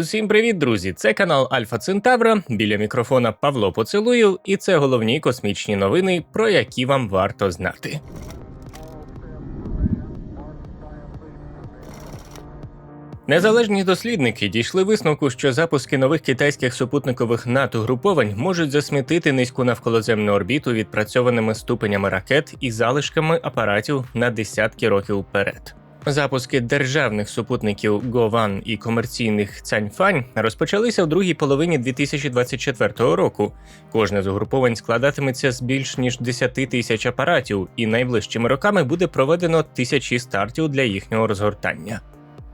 Усім привіт, друзі! Це канал Альфа Центавра. Біля мікрофона Павло Поцелую, і це головні космічні новини, про які вам варто знати. Незалежні дослідники дійшли висновку, що запуски нових китайських супутникових НАТО груповань можуть засмітити низьку навколоземну орбіту відпрацьованими ступенями ракет і залишками апаратів на десятки років вперед. Запуски державних супутників Гован і комерційних Цяньфань розпочалися в другій половині 2024 року. Кожне з угруповань складатиметься з більш ніж 10 тисяч апаратів, і найближчими роками буде проведено тисячі стартів для їхнього розгортання.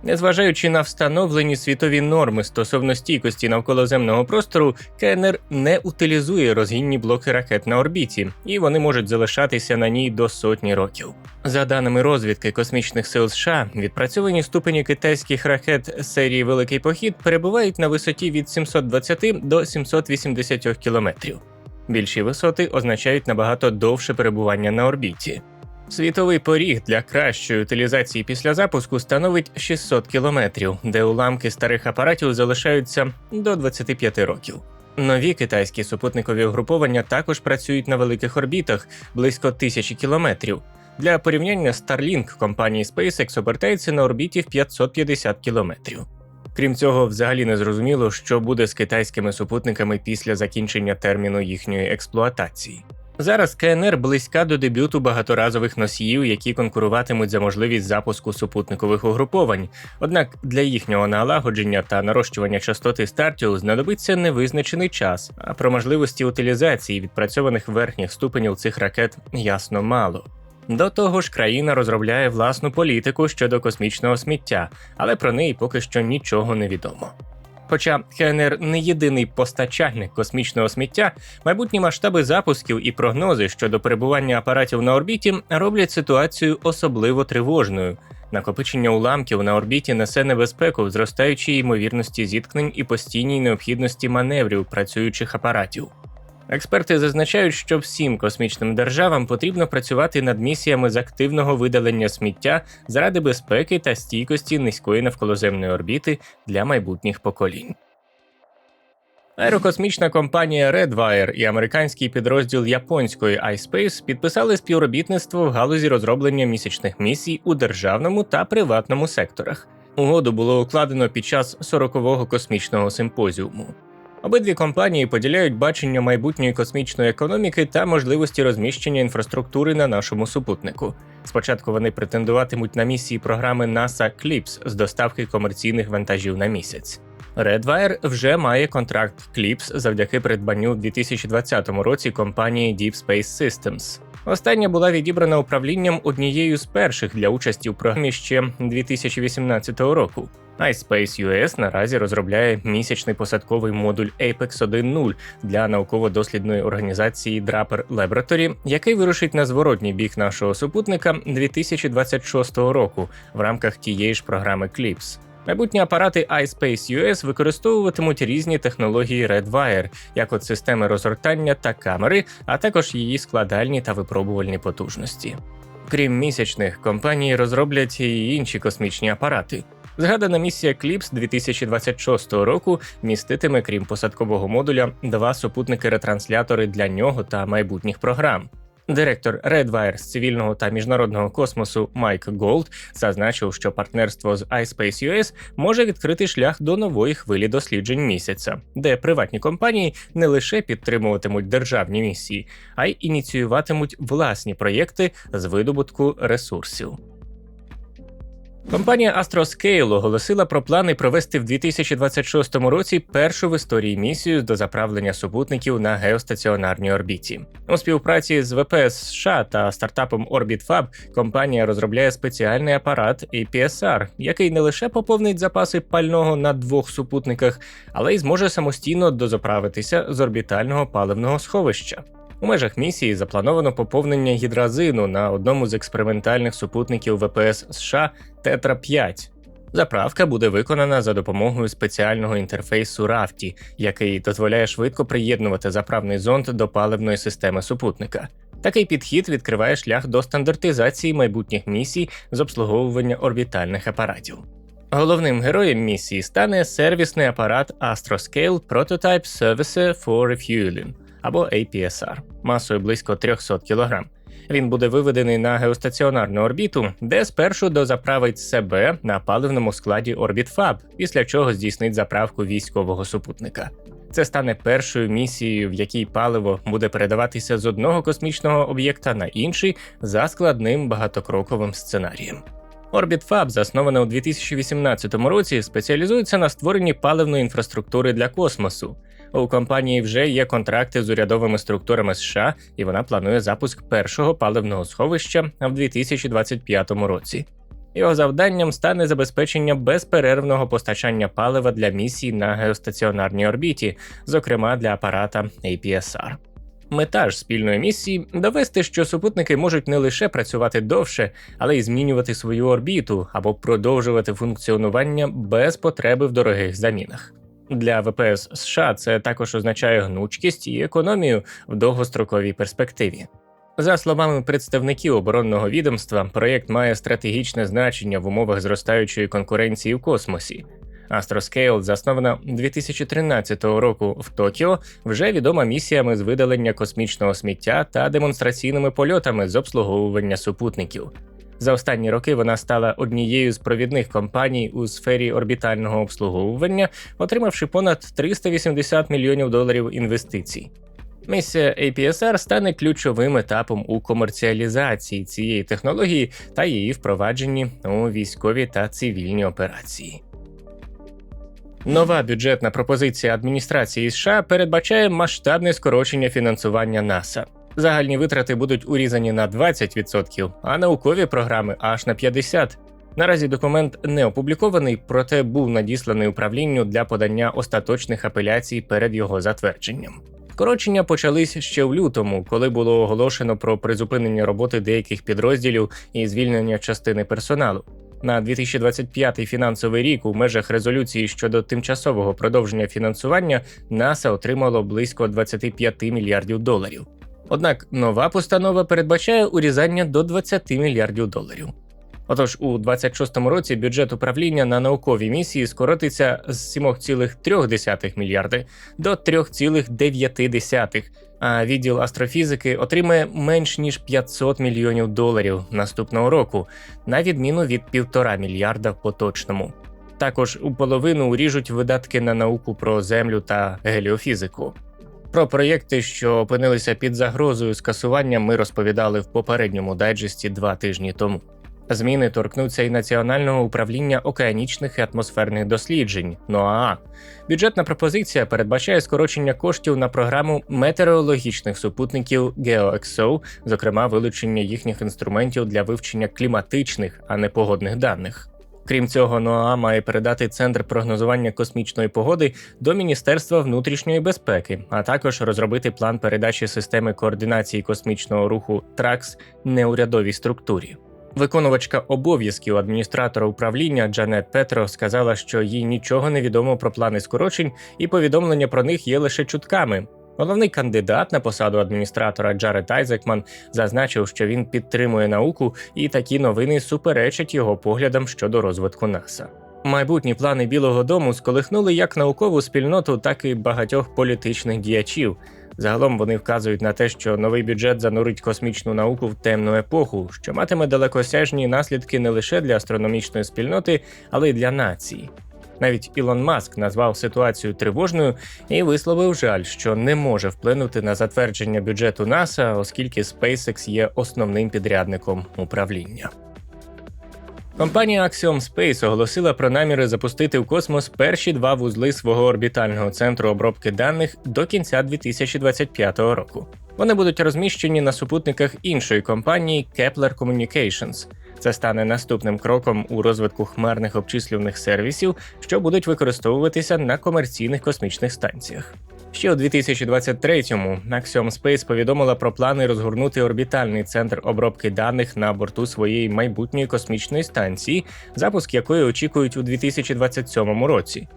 Незважаючи на встановлені світові норми стосовно стійкості навколоземного простору, КНР не утилізує розгінні блоки ракет на орбіті, і вони можуть залишатися на ній до сотні років. За даними розвідки космічних сил США, відпрацьовані ступені китайських ракет серії Великий Похід перебувають на висоті від 720 до 780 кілометрів. Більші висоти означають набагато довше перебування на орбіті. Світовий поріг для кращої утилізації після запуску становить 600 кілометрів, де уламки старих апаратів залишаються до 25 років. Нові китайські супутникові угруповання також працюють на великих орбітах близько тисячі кілометрів. Для порівняння Starlink компанії SpaceX обертається на орбіті в 550 кілометрів. Крім цього, взагалі не зрозуміло, що буде з китайськими супутниками після закінчення терміну їхньої експлуатації. Зараз КНР близька до дебюту багаторазових носіїв, які конкуруватимуть за можливість запуску супутникових угруповань. Однак для їхнього налагодження та нарощування частоти стартів знадобиться невизначений час, а про можливості утилізації відпрацьованих верхніх ступенів цих ракет ясно мало. До того ж, країна розробляє власну політику щодо космічного сміття, але про неї поки що нічого не відомо. Хоча ХНР не єдиний постачальник космічного сміття, майбутні масштаби запусків і прогнози щодо перебування апаратів на орбіті роблять ситуацію особливо тривожною. Накопичення уламків на орбіті несе небезпеку в зростаючій ймовірності зіткнень і постійній необхідності маневрів працюючих апаратів. Експерти зазначають, що всім космічним державам потрібно працювати над місіями з активного видалення сміття заради безпеки та стійкості низької навколоземної орбіти для майбутніх поколінь. Аерокосмічна компанія Redwire і американський підрозділ японської iSpace підписали співробітництво в галузі розроблення місячних місій у державному та приватному секторах. Угоду було укладено під час 40-го космічного симпозіуму. Обидві компанії поділяють бачення майбутньої космічної економіки та можливості розміщення інфраструктури на нашому супутнику. Спочатку вони претендуватимуть на місії програми NASA CLIPS з доставки комерційних вантажів на місяць. Redwire вже має контракт CLIPS завдяки придбанню в 2020 році компанії Deep Space Systems. Остання була відібрана управлінням однією з перших для участі у програмі ще 2018 року. iSpace US наразі розробляє місячний посадковий модуль Apex 1.0 для науково-дослідної організації Draper Laboratory, який вирушить на зворотній бік нашого супутника 2026 року в рамках тієї ж програми CLIPS. Майбутні апарати iSpace US використовуватимуть різні технології Redwire, як от системи розгортання та камери, а також її складальні та випробувальні потужності. Крім місячних, компанії розроблять і інші космічні апарати. Згадана місія CLIPS 2026 року міститиме, крім посадкового модуля, два супутники-ретранслятори для нього та майбутніх програм. Директор Redwire з цивільного та міжнародного космосу Майк Голд зазначив, що партнерство з iSpace US може відкрити шлях до нової хвилі досліджень місяця, де приватні компанії не лише підтримуватимуть державні місії, а й ініціюватимуть власні проєкти з видобутку ресурсів. Компанія Astroscale оголосила про плани провести в 2026 році першу в історії місію з дозаправлення супутників на геостаціонарній орбіті. У співпраці з ВПС США та стартапом OrbitFab компанія розробляє спеціальний апарат APSR, який не лише поповнить запаси пального на двох супутниках, але й зможе самостійно дозаправитися з орбітального паливного сховища. У межах місії заплановано поповнення гідразину на одному з експериментальних супутників ВПС США Тетра 5 Заправка буде виконана за допомогою спеціального інтерфейсу RAFTI, який дозволяє швидко приєднувати заправний зонд до паливної системи супутника. Такий підхід відкриває шлях до стандартизації майбутніх місій з обслуговування орбітальних апаратів. Головним героєм місії стане сервісний апарат Astroscale Prototype Service for Refueling або APSR масою близько 300 кг. Він буде виведений на геостаціонарну орбіту, де спершу дозаправить себе на паливному складі OrbitFab, після чого здійснить заправку військового супутника. Це стане першою місією, в якій паливо буде передаватися з одного космічного об'єкта на інший за складним багатокроковим сценарієм. OrbitFab, заснована у 2018 році, спеціалізується на створенні паливної інфраструктури для космосу. У компанії вже є контракти з урядовими структурами США, і вона планує запуск першого паливного сховища в 2025 році. Його завданням стане забезпечення безперервного постачання палива для місій на геостаціонарній орбіті, зокрема для апарата APSR. Мета ж спільної місії довести, що супутники можуть не лише працювати довше, але й змінювати свою орбіту або продовжувати функціонування без потреби в дорогих замінах. Для ВПС США це також означає гнучкість і економію в довгостроковій перспективі. За словами представників оборонного відомства, проєкт має стратегічне значення в умовах зростаючої конкуренції в космосі. Astroscale, заснована 2013 року в Токіо, вже відома місіями з видалення космічного сміття та демонстраційними польотами з обслуговування супутників. За останні роки вона стала однією з провідних компаній у сфері орбітального обслуговування, отримавши понад 380 мільйонів доларів інвестицій. Місія APSR стане ключовим етапом у комерціалізації цієї технології та її впровадженні у військові та цивільні операції. Нова бюджетна пропозиція адміністрації США передбачає масштабне скорочення фінансування НАСА. Загальні витрати будуть урізані на 20%, а наукові програми аж на 50%. Наразі документ не опублікований, проте був надісланий управлінню для подання остаточних апеляцій перед його затвердженням. Скорочення почались ще в лютому, коли було оголошено про призупинення роботи деяких підрозділів і звільнення частини персоналу. На 2025 фінансовий рік у межах резолюції щодо тимчасового продовження фінансування НАСА отримало близько 25 мільярдів доларів. Однак нова постанова передбачає урізання до 20 мільярдів доларів. Отож, у 26-му році бюджет управління на наукові місії скоротиться з 7,3 мільярди до 3,9, а відділ астрофізики отримає менш ніж 500 мільйонів доларів наступного року, на відміну від 1,5 мільярда поточному. Також у половину уріжуть видатки на науку про землю та геліофізику. Про проєкти, що опинилися під загрозою скасування, ми розповідали в попередньому дайджесті два тижні тому. Зміни торкнуться і Національного управління океанічних і атмосферних досліджень НОАА. Бюджетна пропозиція передбачає скорочення коштів на програму метеорологічних супутників GeoXO, зокрема вилучення їхніх інструментів для вивчення кліматичних, а не погодних даних. Крім цього, НОАА має передати центр прогнозування космічної погоди до Міністерства внутрішньої безпеки, а також розробити план передачі системи координації космічного руху ТРАКС неурядовій структурі. Виконувачка обов'язків адміністратора управління Джанет Петро сказала, що їй нічого не відомо про плани скорочень, і повідомлення про них є лише чутками. Головний кандидат на посаду адміністратора Джаред Айзекман зазначив, що він підтримує науку, і такі новини суперечать його поглядам щодо розвитку НАСА. Майбутні плани Білого Дому сколихнули як наукову спільноту, так і багатьох політичних діячів. Загалом вони вказують на те, що новий бюджет занурить космічну науку в темну епоху, що матиме далекосяжні наслідки не лише для астрономічної спільноти, але й для нації. Навіть Ілон Маск назвав ситуацію тривожною і висловив жаль, що не може вплинути на затвердження бюджету НАСА, оскільки SpaceX є основним підрядником управління. Компанія Axiom Space оголосила про наміри запустити в космос перші два вузли свого орбітального центру обробки даних до кінця 2025 року. Вони будуть розміщені на супутниках іншої компанії Kepler Communications. Це стане наступним кроком у розвитку хмарних обчислюваних сервісів, що будуть використовуватися на комерційних космічних станціях. Ще у 2023-му Axiom Space повідомила про плани розгорнути орбітальний центр обробки даних на борту своєї майбутньої космічної станції, запуск якої очікують у 2027 році.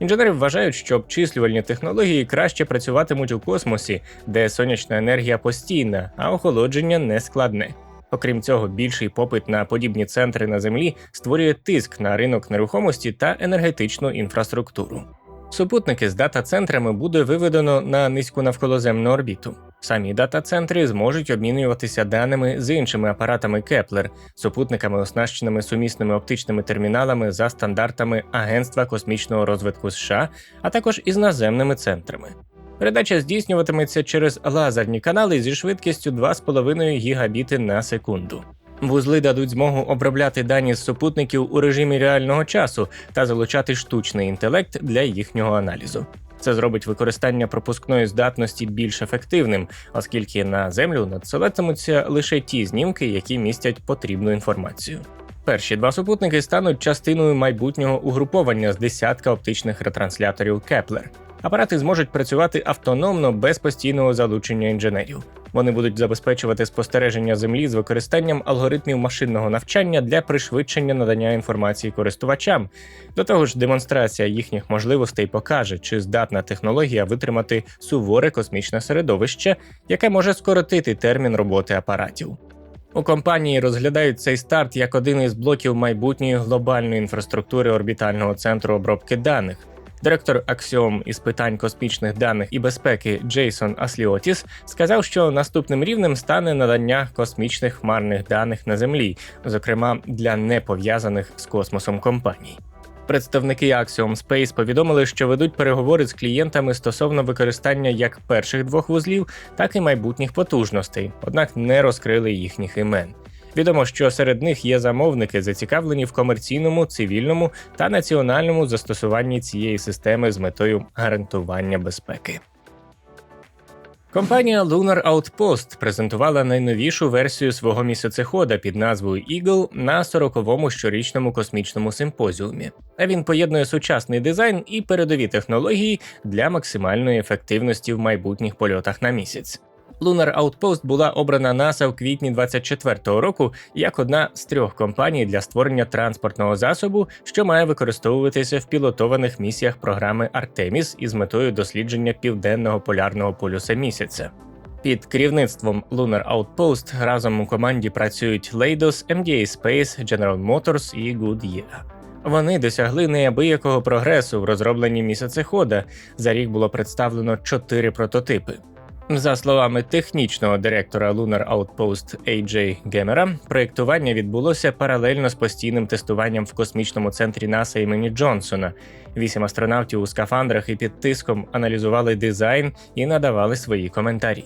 Інженери вважають, що обчислювальні технології краще працюватимуть у космосі, де сонячна енергія постійна, а охолодження не складне. Окрім цього, більший попит на подібні центри на землі створює тиск на ринок нерухомості та енергетичну інфраструктуру. Супутники з дата-центрами буде виведено на низьку навколоземну орбіту. Самі дата-центри зможуть обмінюватися даними з іншими апаратами Кеплер, супутниками, оснащеними сумісними оптичними терміналами за стандартами Агентства космічного розвитку США, а також із наземними центрами. Передача здійснюватиметься через лазерні канали зі швидкістю 2,5 гігабіти на секунду. Вузли дадуть змогу обробляти дані з супутників у режимі реального часу та залучати штучний інтелект для їхнього аналізу. Це зробить використання пропускної здатності більш ефективним, оскільки на землю надсилатимуться лише ті знімки, які містять потрібну інформацію. Перші два супутники стануть частиною майбутнього угруповання з десятка оптичних ретрансляторів Кеплер. Апарати зможуть працювати автономно без постійного залучення інженерів. Вони будуть забезпечувати спостереження землі з використанням алгоритмів машинного навчання для пришвидшення надання інформації користувачам. До того ж, демонстрація їхніх можливостей покаже, чи здатна технологія витримати суворе космічне середовище, яке може скоротити термін роботи апаратів. У компанії розглядають цей старт як один із блоків майбутньої глобальної інфраструктури орбітального центру обробки даних. Директор Axiom із питань космічних даних і безпеки Джейсон Асліотіс сказав, що наступним рівнем стане надання космічних хмарних даних на землі, зокрема для непов'язаних з космосом компаній. Представники Axiom Space повідомили, що ведуть переговори з клієнтами стосовно використання як перших двох вузлів, так і майбутніх потужностей, однак не розкрили їхніх імен. Відомо, що серед них є замовники, зацікавлені в комерційному, цивільному та національному застосуванні цієї системи з метою гарантування безпеки. Компанія Lunar Outpost презентувала найновішу версію свого місяцехода під назвою Eagle на 40-му щорічному космічному симпозіумі. А він поєднує сучасний дизайн і передові технології для максимальної ефективності в майбутніх польотах на місяць. Lunar Outpost була обрана НАСА в квітні 24-го року як одна з трьох компаній для створення транспортного засобу, що має використовуватися в пілотованих місіях програми Artemis із метою дослідження південного полярного полюса місяця. Під керівництвом Lunar Outpost разом у команді працюють Leidos, MDA Space, General Motors і Goodyear. Вони досягли неабиякого прогресу в розробленні місяцехода. За рік було представлено чотири прототипи. За словами технічного директора Lunar Outpost AJ Гемера, проєктування відбулося паралельно з постійним тестуванням в космічному центрі НАСА імені Джонсона. Вісім астронавтів у скафандрах і під тиском аналізували дизайн і надавали свої коментарі.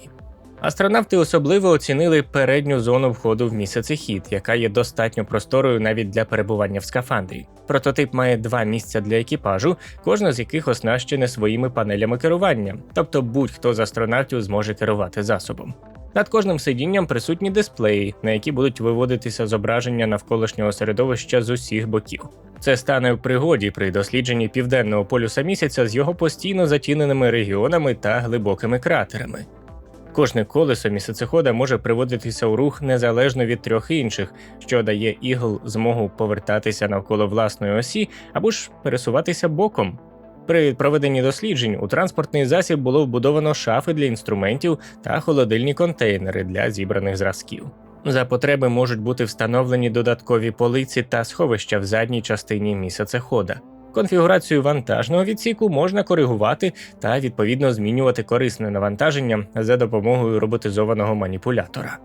Астронавти особливо оцінили передню зону входу в місяцехід, яка є достатньо просторою навіть для перебування в скафандрі. Прототип має два місця для екіпажу, кожна з яких оснащене своїми панелями керування, тобто будь-хто з астронавтів зможе керувати засобом. Над кожним сидінням присутні дисплеї, на які будуть виводитися зображення навколишнього середовища з усіх боків. Це стане в пригоді при дослідженні південного полюса місяця з його постійно затіненими регіонами та глибокими кратерами. Кожне колесо місяцехода може приводитися у рух незалежно від трьох інших, що дає ігл змогу повертатися навколо власної осі або ж пересуватися боком. При проведенні досліджень у транспортний засіб було вбудовано шафи для інструментів та холодильні контейнери для зібраних зразків. За потреби можуть бути встановлені додаткові полиці та сховища в задній частині місяцехода. Конфігурацію вантажного відсіку можна коригувати та відповідно змінювати корисне навантаження за допомогою роботизованого маніпулятора.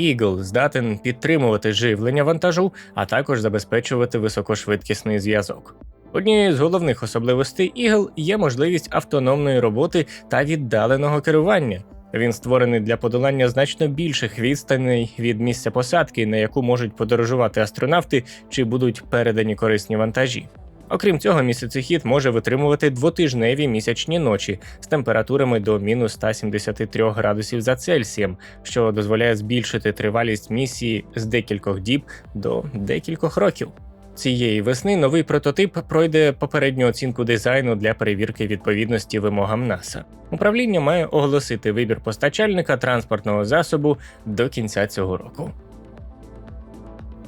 Eagle здатен підтримувати живлення вантажу, а також забезпечувати високошвидкісний зв'язок. Однією з головних особливостей Eagle є можливість автономної роботи та віддаленого керування. Він створений для подолання значно більших відстаней від місця посадки, на яку можуть подорожувати астронавти чи будуть передані корисні вантажі. Окрім цього, місяцехід може витримувати двотижневі місячні ночі з температурами до мінус 173 градусів за Цельсієм, що дозволяє збільшити тривалість місії з декількох діб до декількох років. Цієї весни новий прототип пройде попередню оцінку дизайну для перевірки відповідності вимогам НАСА. Управління має оголосити вибір постачальника транспортного засобу до кінця цього року.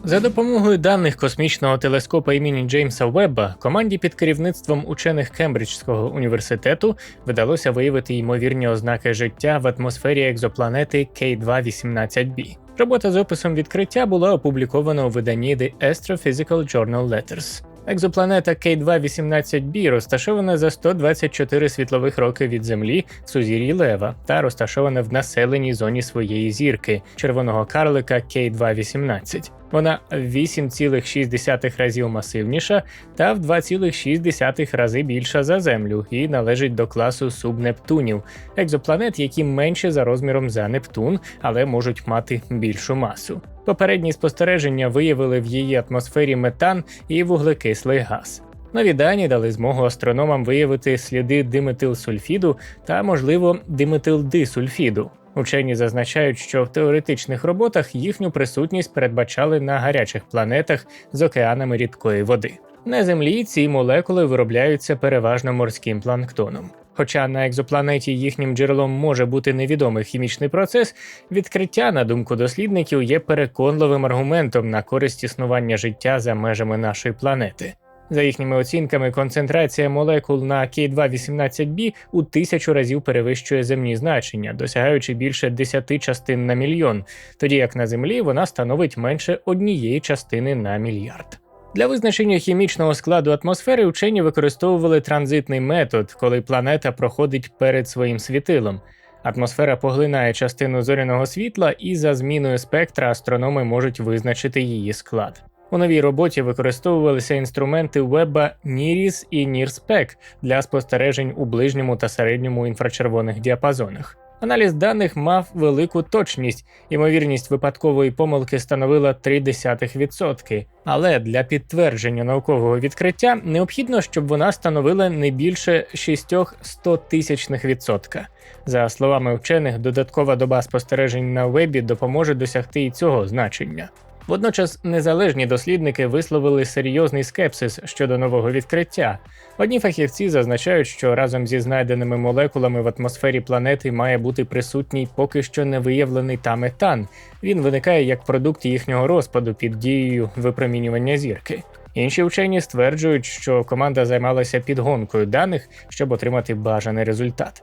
За допомогою даних космічного телескопа імені Джеймса Вебба команді під керівництвом учених Кембриджського університету вдалося виявити ймовірні ознаки життя в атмосфері екзопланети K218b. Робота з описом відкриття була опублікована у виданні The Astrophysical Journal Letters. Екзопланета K218b розташована за 124 світлових роки від Землі в сузір'ї Лева та розташована в населеній зоні своєї зірки червоного карлика K218. Вона в 8,6 разів масивніша та в 2,6 рази більша за Землю і належить до класу субнептунів, екзопланет, які менші за розміром за Нептун, але можуть мати більшу масу. Попередні спостереження виявили в її атмосфері метан і вуглекислий газ. Нові дані дали змогу астрономам виявити сліди диметилсульфіду та, можливо, диметилдисульфіду. Учені зазначають, що в теоретичних роботах їхню присутність передбачали на гарячих планетах з океанами рідкої води. На Землі ці молекули виробляються переважно морським планктоном. Хоча на екзопланеті їхнім джерелом може бути невідомий хімічний процес, відкриття, на думку дослідників, є переконливим аргументом на користь існування життя за межами нашої планети. За їхніми оцінками, концентрація молекул на K218b у тисячу разів перевищує земні значення, досягаючи більше 10 частин на мільйон, тоді як на Землі вона становить менше однієї частини на мільярд. Для визначення хімічного складу атмосфери вчені використовували транзитний метод, коли планета проходить перед своїм світилом. Атмосфера поглинає частину зоряного світла, і за зміною спектра астрономи можуть визначити її склад. У новій роботі використовувалися інструменти Веба NIRIS і NIRSPEC для спостережень у ближньому та середньому інфрачервоних діапазонах. Аналіз даних мав велику точність, ймовірність випадкової помилки становила 0,3%. Але для підтвердження наукового відкриття необхідно, щоб вона становила не більше 600 тисячних відсотка. За словами вчених, додаткова доба спостережень на вебі допоможе досягти і цього значення. Водночас незалежні дослідники висловили серйозний скепсис щодо нового відкриття. Одні фахівці зазначають, що разом зі знайденими молекулами в атмосфері планети має бути присутній поки що не виявлений та метан. Він виникає як продукт їхнього розпаду під дією випромінювання зірки. Інші вчені стверджують, що команда займалася підгонкою даних, щоб отримати бажаний результат.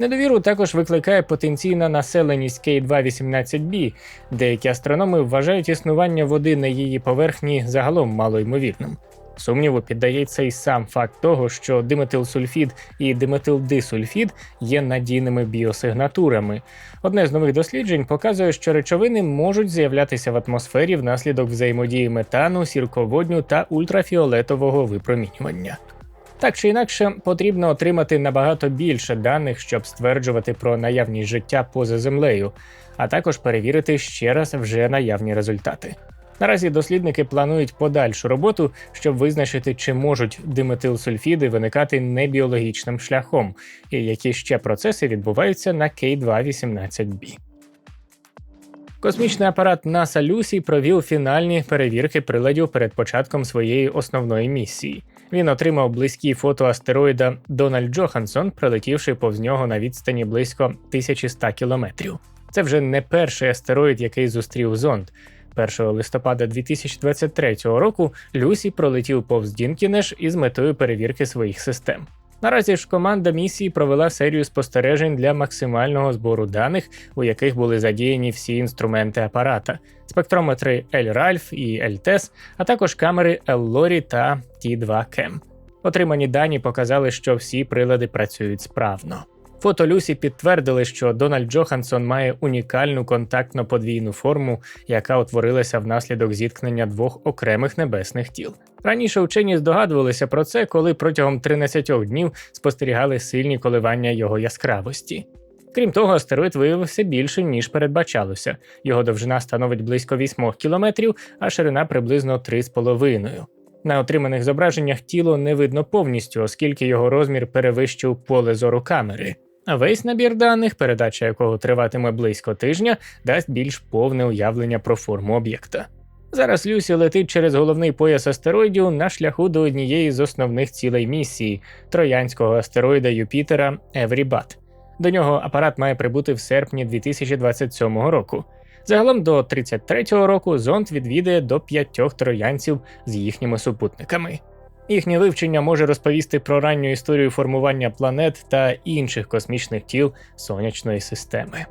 Недовіру також викликає потенційна населеність K218b. Деякі астрономи вважають існування води на її поверхні загалом малоймовірним. Сумніву піддається й сам факт того, що диметилсульфід і диметилдисульфід є надійними біосигнатурами. Одне з нових досліджень показує, що речовини можуть з'являтися в атмосфері внаслідок взаємодії метану, сірководню та ультрафіолетового випромінювання. Так чи інакше, потрібно отримати набагато більше даних, щоб стверджувати про наявність життя поза землею, а також перевірити ще раз вже наявні результати. Наразі дослідники планують подальшу роботу, щоб визначити, чи можуть диметилсульфіди виникати небіологічним шляхом, і які ще процеси відбуваються на K218b. Космічний апарат NASA Люсі провів фінальні перевірки приладів перед початком своєї основної місії. Він отримав близькі фото астероїда Дональд Джохансон, прилетівши повз нього на відстані близько 1100 кілометрів. Це вже не перший астероїд, який зустрів зонд. 1 листопада 2023 року Люсі пролетів повз Дінкінеш із метою перевірки своїх систем. Наразі ж команда місії провела серію спостережень для максимального збору даних, у яких були задіяні всі інструменти апарата, спектрометри L-RALF і L-TES, а також камери L-LORI та T2CAM. Отримані дані показали, що всі прилади працюють справно. Фото Люсі підтвердили, що Дональд Джохансон має унікальну контактно подвійну форму, яка утворилася внаслідок зіткнення двох окремих небесних тіл. Раніше вчені здогадувалися про це, коли протягом 13 днів спостерігали сильні коливання його яскравості. Крім того, астероїд виявився більшим, ніж передбачалося. Його довжина становить близько 8 кілометрів, а ширина приблизно 3,5. На отриманих зображеннях тіло не видно повністю, оскільки його розмір перевищив поле зору камери. Весь набір даних, передача якого триватиме близько тижня, дасть більш повне уявлення про форму об'єкта. Зараз Люсі летить через головний пояс астероїдів на шляху до однієї з основних цілей місії троянського астероїда Юпітера Еврібат. До нього апарат має прибути в серпні 2027 року. Загалом до 33-го року зонд відвідає до п'ятьох троянців з їхніми супутниками. Їхнє вивчення може розповісти про ранню історію формування планет та інших космічних тіл сонячної системи.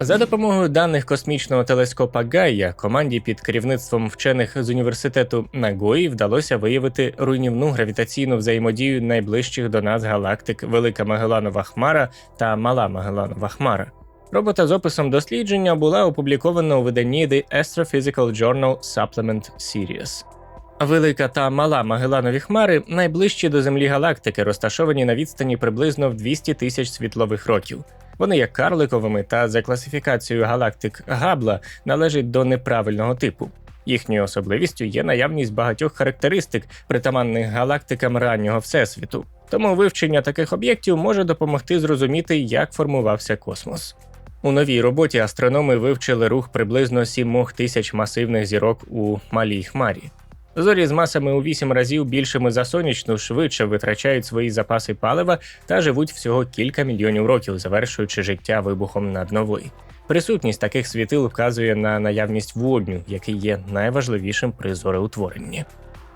За допомогою даних космічного телескопа Гайя команді під керівництвом вчених з університету Нагої вдалося виявити руйнівну гравітаційну взаємодію найближчих до нас галактик Велика Магеланова Хмара та Мала Магеланова Хмара. Робота з описом дослідження була опублікована у виданні The Astrophysical Journal Supplement Series. Велика та мала Магеланові хмари найближчі до Землі галактики, розташовані на відстані приблизно в 200 тисяч світлових років. Вони є карликовими та за класифікацією галактик Габла належать до неправильного типу. Їхньою особливістю є наявність багатьох характеристик, притаманних галактикам раннього всесвіту. Тому вивчення таких об'єктів може допомогти зрозуміти, як формувався космос. У новій роботі астрономи вивчили рух приблизно 7 тисяч масивних зірок у малій хмарі. Зорі з масами у 8 разів більшими за сонячну швидше витрачають свої запаси палива та живуть всього кілька мільйонів років, завершуючи життя вибухом наднової. Присутність таких світил вказує на наявність водню, який є найважливішим при зореутворенні.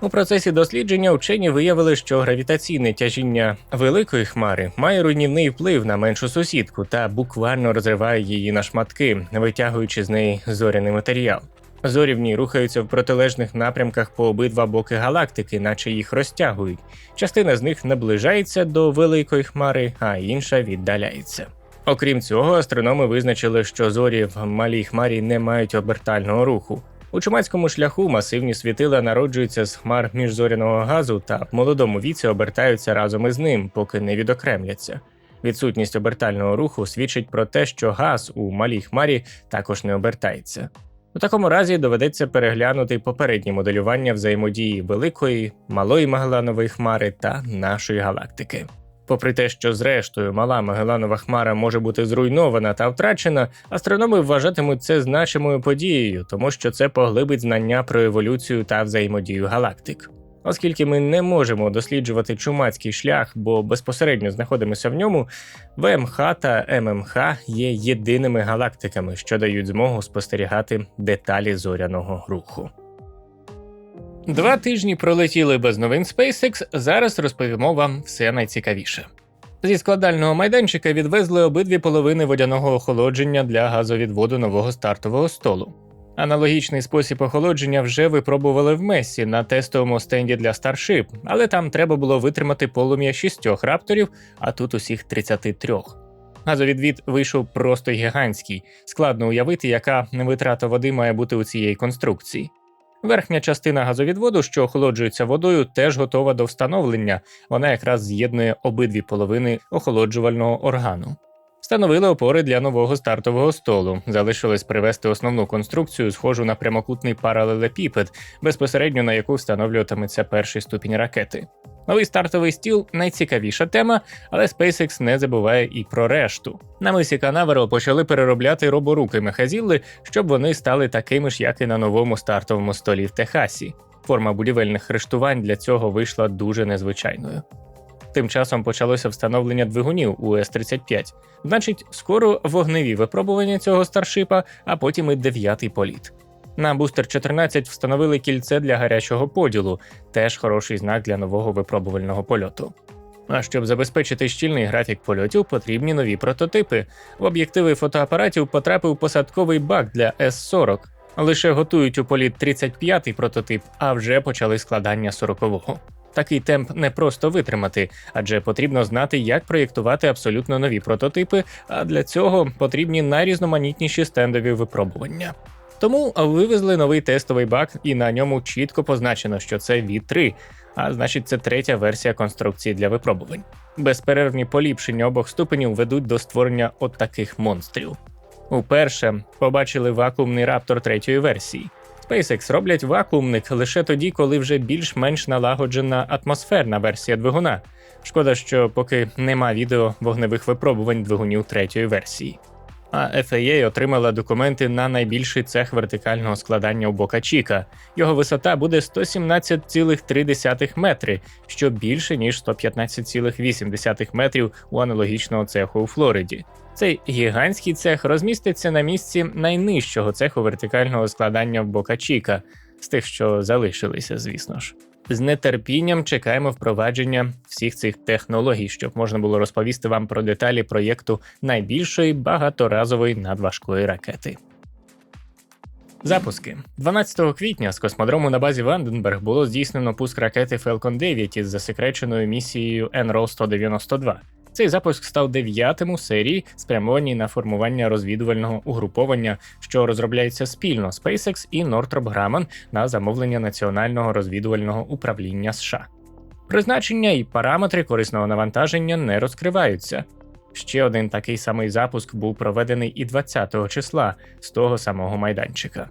У процесі дослідження вчені виявили, що гравітаційне тяжіння великої хмари має руйнівний вплив на меншу сусідку та буквально розриває її на шматки, витягуючи з неї зоряний матеріал. Зорі в ній рухаються в протилежних напрямках по обидва боки галактики, наче їх розтягують. Частина з них наближається до великої хмари, а інша віддаляється. Окрім цього, астрономи визначили, що зорі в малій хмарі не мають обертального руху. У чумацькому шляху масивні світила народжуються з хмар міжзоряного газу та в молодому віці обертаються разом із ним, поки не відокремляться. Відсутність обертального руху свідчить про те, що газ у малій хмарі також не обертається. У такому разі доведеться переглянути попереднє моделювання взаємодії великої, малої Магеланової хмари та нашої галактики. Попри те, що зрештою мала Магеланова хмара може бути зруйнована та втрачена, астрономи вважатимуть це значимою подією, тому що це поглибить знання про еволюцію та взаємодію галактик. Оскільки ми не можемо досліджувати чумацький шлях, бо безпосередньо знаходимося в ньому, ВМХ та ММХ є єдиними галактиками, що дають змогу спостерігати деталі зоряного руху. Два тижні пролетіли без новин SpaceX, Зараз розповімо вам все найцікавіше. Зі складального майданчика відвезли обидві половини водяного охолодження для газовідводу нового стартового столу. Аналогічний спосіб охолодження вже випробували в Месі на тестовому стенді для Starship, але там треба було витримати полум'я шістьох рапторів, а тут усіх 33. Газовідвід вийшов просто гігантський. Складно уявити, яка витрата води має бути у цієї конструкції. Верхня частина газовідводу, що охолоджується водою, теж готова до встановлення. Вона якраз з'єднує обидві половини охолоджувального органу. Встановили опори для нового стартового столу. Залишилось привести основну конструкцію, схожу на прямокутний паралелепіпед, безпосередньо на яку встановлюватиметься перший ступінь ракети. Новий стартовий стіл найцікавіша тема, але SpaceX не забуває і про решту. На мисі Канаверал почали переробляти роборуки мехазілли, щоб вони стали такими ж, як і на новому стартовому столі в Техасі. Форма будівельних хрештувань для цього вийшла дуже незвичайною. Тим часом почалося встановлення двигунів у С-35. Значить, скоро вогневі випробування цього старшипа, а потім і дев'ятий політ. На бустер 14 встановили кільце для гарячого поділу, теж хороший знак для нового випробувального польоту. А щоб забезпечити щільний графік польотів, потрібні нові прототипи. В об'єктиви фотоапаратів потрапив посадковий бак для С-40. Лише готують у політ 35-й прототип, а вже почали складання 40-го. Такий темп не просто витримати, адже потрібно знати, як проєктувати абсолютно нові прототипи, а для цього потрібні найрізноманітніші стендові випробування. Тому вивезли новий тестовий бак, і на ньому чітко позначено, що це V3, а значить, це третя версія конструкції для випробувань. Безперервні поліпшення обох ступенів ведуть до створення от таких монстрів. Уперше побачили вакуумний раптор третьої версії. SpaceX роблять вакуумник лише тоді, коли вже більш-менш налагоджена атмосферна версія двигуна. Шкода, що поки нема відео вогневих випробувань двигунів третьої версії. А FAA отримала документи на найбільший цех вертикального складання у Бока Чіка. Його висота буде 117,3 метри, що більше ніж 115,8 метрів у аналогічного цеху у Флориді. Цей гігантський цех розміститься на місці найнижчого цеху вертикального складання в Бока Чіка, з тих, що залишилися, звісно ж. З нетерпінням чекаємо впровадження всіх цих технологій, щоб можна було розповісти вам про деталі проєкту найбільшої багаторазової надважкої ракети. Запуски 12 квітня з космодрому на базі Ванденберг було здійснено пуск ракети Falcon 9 із засекреченою місією NRO 192 Цей запуск став дев'ятим у серії, спрямованій на формування розвідувального угруповання, що розробляється спільно SpaceX і Northrop Grumman на замовлення Національного розвідувального управління США. Призначення і параметри корисного навантаження не розкриваються. Ще один такий самий запуск був проведений і 20 числа з того самого майданчика.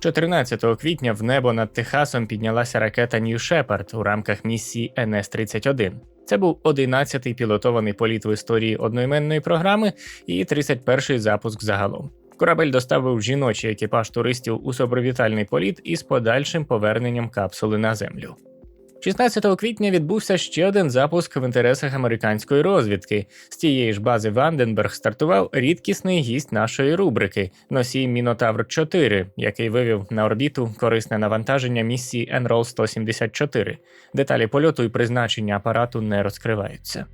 14 квітня в небо над Техасом піднялася ракета New Shepard у рамках місії НС-31. Це був 11-й пілотований політ в історії одноіменної програми і 31-й запуск загалом. Корабель доставив жіночий екіпаж туристів у сопровітальний політ із подальшим поверненням капсули на землю. 16 квітня відбувся ще один запуск в інтересах американської розвідки. З тієї ж бази Ванденберг стартував рідкісний гість нашої рубрики носій Мінотавр 4, який вивів на орбіту корисне навантаження місії Enroll 174. Деталі польоту і призначення апарату не розкриваються.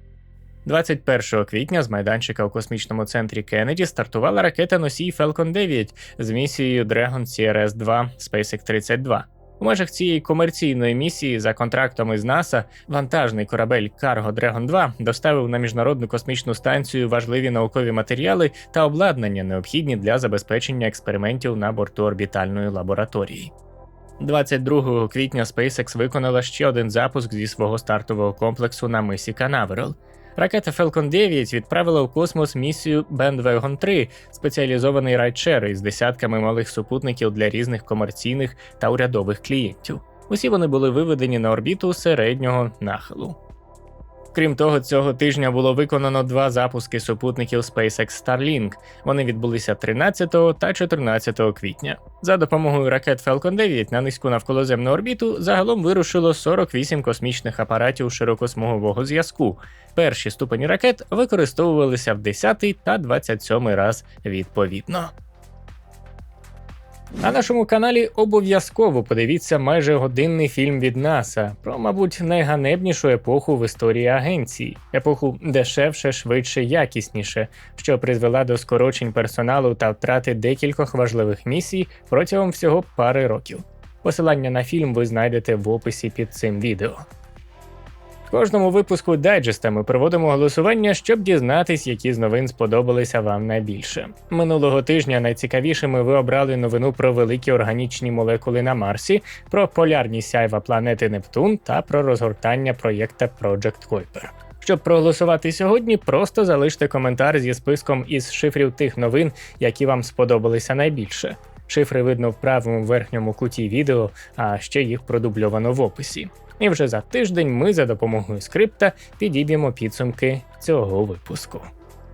21 квітня з майданчика у космічному центрі Кеннеді стартувала ракета носій Falcon 9 з місією Dragon CRS-2 SpaceX 32. У межах цієї комерційної місії за контрактом із НАСА вантажний корабель Cargo Dragon 2 доставив на міжнародну космічну станцію важливі наукові матеріали та обладнання, необхідні для забезпечення експериментів на борту орбітальної лабораторії. 22 квітня SpaceX виконала ще один запуск зі свого стартового комплексу на мисі Канаверал. Ракета Falcon 9 відправила в космос місію Bandwagon 3, спеціалізований райдшер із десятками малих супутників для різних комерційних та урядових клієнтів. Усі вони були виведені на орбіту середнього нахилу. Крім того, цього тижня було виконано два запуски супутників SpaceX Starlink. Вони відбулися 13 та 14 квітня. За допомогою ракет Falcon 9 на низьку навколоземну орбіту загалом вирушило 48 космічних апаратів широкосмугового зв'язку. Перші ступені ракет використовувалися в 10 та 27 раз відповідно. На нашому каналі обов'язково подивіться майже годинний фільм від НАСА про, мабуть, найганебнішу епоху в історії агенції, епоху дешевше, швидше, якісніше, що призвела до скорочень персоналу та втрати декількох важливих місій протягом всього пари років. Посилання на фільм ви знайдете в описі під цим відео кожному випуску дайджеста ми проводимо голосування, щоб дізнатись, які з новин сподобалися вам найбільше. Минулого тижня найцікавішими ви обрали новину про великі органічні молекули на Марсі, про полярні сяйва планети Нептун та про розгортання проєкта Project Kuiper. Щоб проголосувати сьогодні, просто залиште коментар зі списком із шифрів тих новин, які вам сподобалися найбільше. Шифри видно в правому верхньому куті відео, а ще їх продубльовано в описі. І вже за тиждень ми за допомогою скрипта підіб'ємо підсумки цього випуску.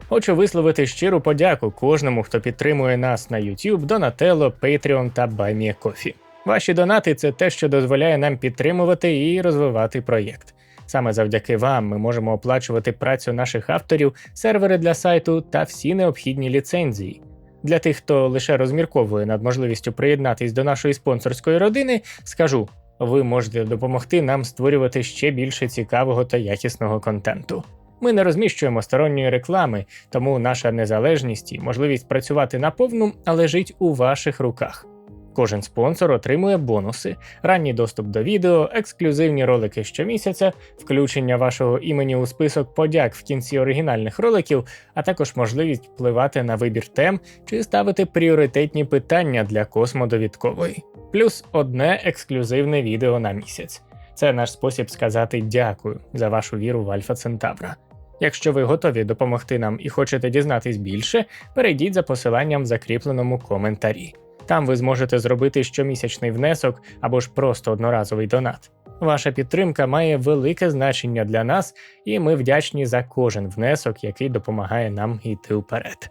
Хочу висловити щиру подяку кожному, хто підтримує нас на YouTube, Donatello, Patreon та BuyMeACoffee. Ваші донати це те, що дозволяє нам підтримувати і розвивати проєкт. Саме завдяки вам ми можемо оплачувати працю наших авторів, сервери для сайту та всі необхідні ліцензії. Для тих, хто лише розмірковує над можливістю приєднатись до нашої спонсорської родини, скажу: ви можете допомогти нам створювати ще більше цікавого та якісного контенту. Ми не розміщуємо сторонньої реклами, тому наша незалежність і можливість працювати наповну лежить у ваших руках. Кожен спонсор отримує бонуси, ранній доступ до відео, ексклюзивні ролики щомісяця, включення вашого імені у список подяк в кінці оригінальних роликів, а також можливість впливати на вибір тем чи ставити пріоритетні питання для космодовідкової, плюс одне ексклюзивне відео на місяць. Це наш спосіб сказати дякую за вашу віру в Альфа Центавра. Якщо ви готові допомогти нам і хочете дізнатись більше, перейдіть за посиланням в закріпленому коментарі. Там ви зможете зробити щомісячний внесок або ж просто одноразовий донат. Ваша підтримка має велике значення для нас, і ми вдячні за кожен внесок, який допомагає нам йти вперед.